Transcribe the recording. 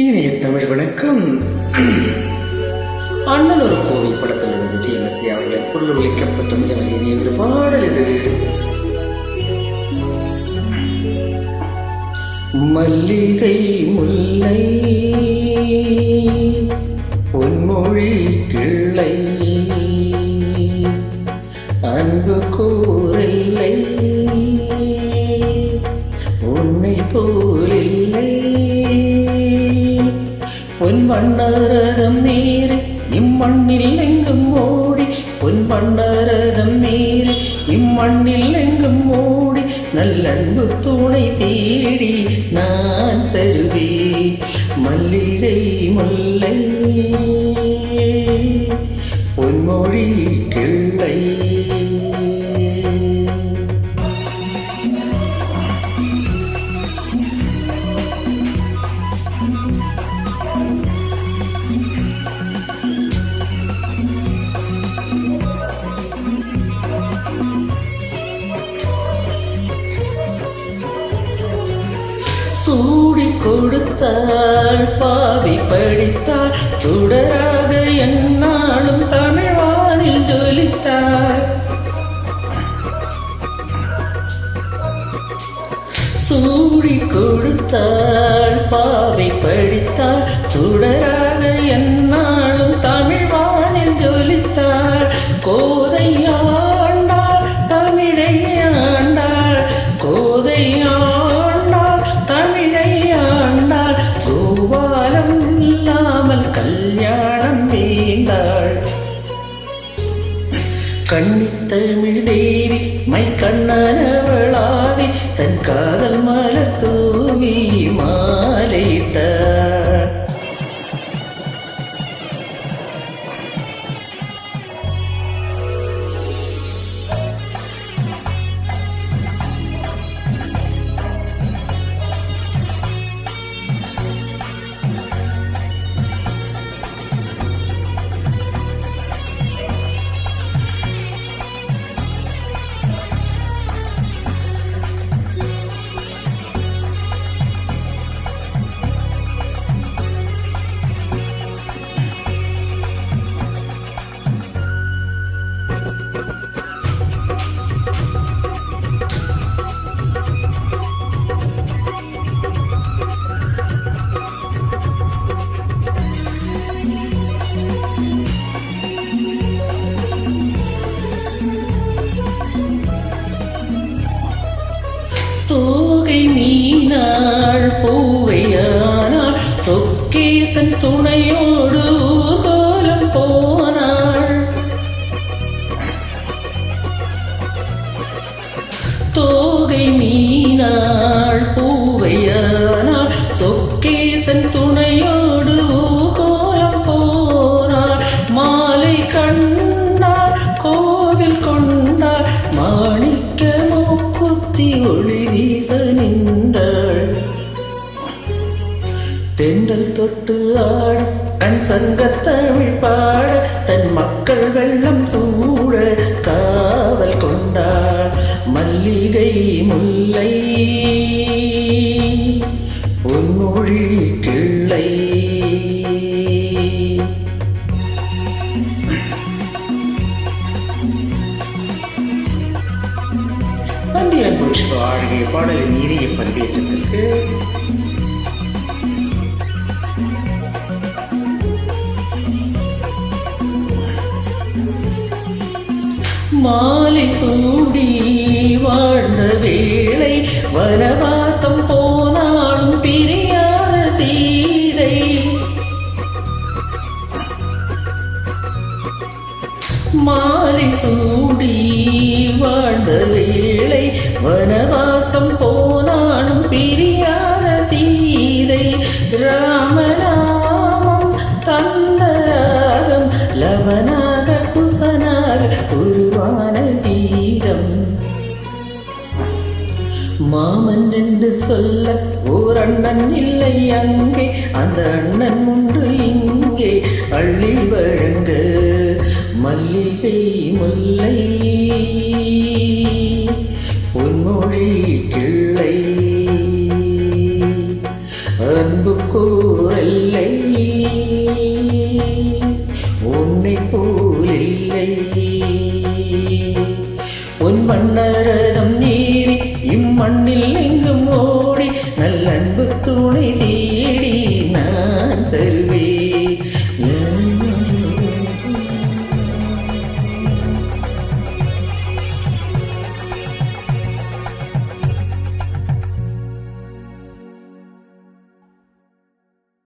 இனிய தமிழ் வணக்கம். அண்ணன் ஒரு கோவில் படத்தில் இருந்து டிஎம்எஸ்சி அவர்களின் குரல் ஒழிக்கப்பட்ட மிக இனிய ஒரு பாடல் இது. மல்லிகை முல்லை பொன்மொழி கிள்ளை அன்பு கோ பொன் வண்ணரதம் மீறி இம்மண்ணில் எங்கும் ஓடி பொன் வண்ணரதம் மீறி இம்மண்ணில் எங்கும் ஓடி நல்லன்பு துணை தேடி நான் தருவே மல்லிகை முல்லை பொன்மொழி சூடி கொடுத்தாள் பாவி படித்தாள். சுடராக என்னாலும் தமிழ்வானில் ஜொலித்தாள். சூடி கொடுத்தாள் பாவை படித்தாள். சுடராக என்ன கண்ணித்தமிழ் தேவி மை கண்ணானவளாவி தன் காதல் நீனாள் பூவையானாள் சொக்கேசன் துணையோ தொட்டு ஆட கண் சங்கத்தமிழ் பாட தன் மக்கள் வெள்ளம் சூழ காவல் கொண்டாள் மல்லிகை முல்லை. பொன்மொழி கிள்ளை. நன்றி அன்பு விஷ்ணு ஆகிய பாடலின் இனிய பண்பேற்றத்திற்கு மாலை சூடி வாழ்ந்த வேளை வனவாசம் போனாலும் பிரியாத சீதை. மாலை சூடி வாழ்ந்த வேளை வனவாசம் போனாலும் பிரியா மாமன் என்று சொல்ல ஓர் அண்ணன் இல்லை அங்கே. அந்த அண்ணன் உண்டு இங்கே. அள்ளி வழங்க மல்லிகை முல்லை. பொன்மொழி கிள்ளை. அன்பு கூறல்லை. உன்னை போலில்லை உன் மன்னரதம்